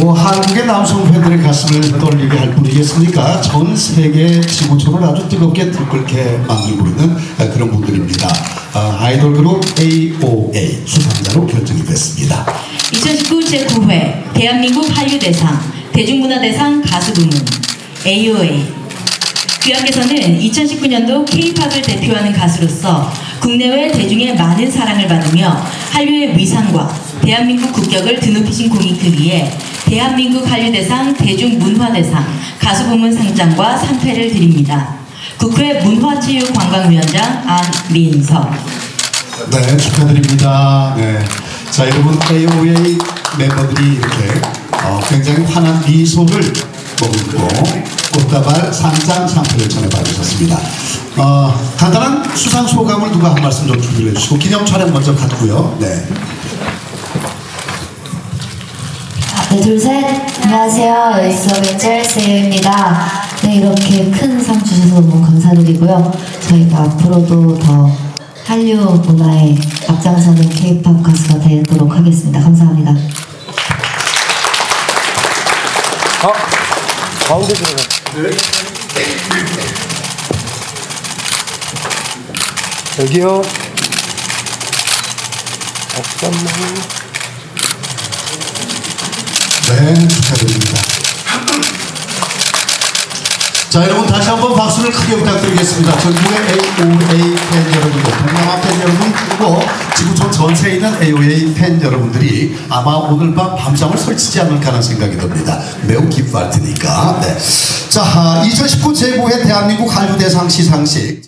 뭐 한국의 남성 팬들의 가슴을 떨리게 할 뿐이겠습니까? 전 세계 지구촌을 아주 뜨겁게 들끓게 만들고 있는 그런 분들입니다. 아, 아이돌 그룹 AOA 수상자로 결정이 됐습니다. 2019 제9회 대한민국 한류대상 대중문화대상 가수 부문 AOA 귀하께서는 2019년도 K-팝을 대표하는 가수로서 국내외 대중의 많은 사랑을 받으며 한류의 위상과 대한민국 국격을 드높이신 공익을 위해 대한민국 한류대상 대중문화대상 가수부문 상장과 상패를 드립니다. 국회 문화체육관광위원장 안민석 네, 축하드립니다. 네. 자, 여러분, AOA 멤버들이 이렇게 어, 굉장히 환한 미소를 머금고 꽃다발 상장 상표를 전해봐 주셨습니다. 어, 간단한 수상 소감을 누가 한 말씀 좀 준비해 주시고 기념 촬영 먼저 갖고요. 네. 네, 둘, 셋. 안녕하세요. 에이스어벤젤 세이입니다. 네, 이렇게 큰 상 주셔서 너무 감사드리고요. 저희가 앞으로도 더 한류 문화에 앞장서는 K-팝 가수가 되도록 하겠습니다. 감사합니다. 아, 가운데 들어가. 여기요. 잠깐만. 네, 축하드립니다. 자, 여러분 다시 한번 박수를 크게 부탁드리겠습니다. 전국의 AOA 팬 여러분들, 동남아 팬 여러분, 그리고 지구촌 전세에 있는 AOA 팬 여러분들이 아마 오늘 밤 밤잠을 설치지 않을까 하는 생각이 듭니다. 매우 기뻐할 테니까. 네. 자, 2019 제9회 대한민국 한류대상 시상식.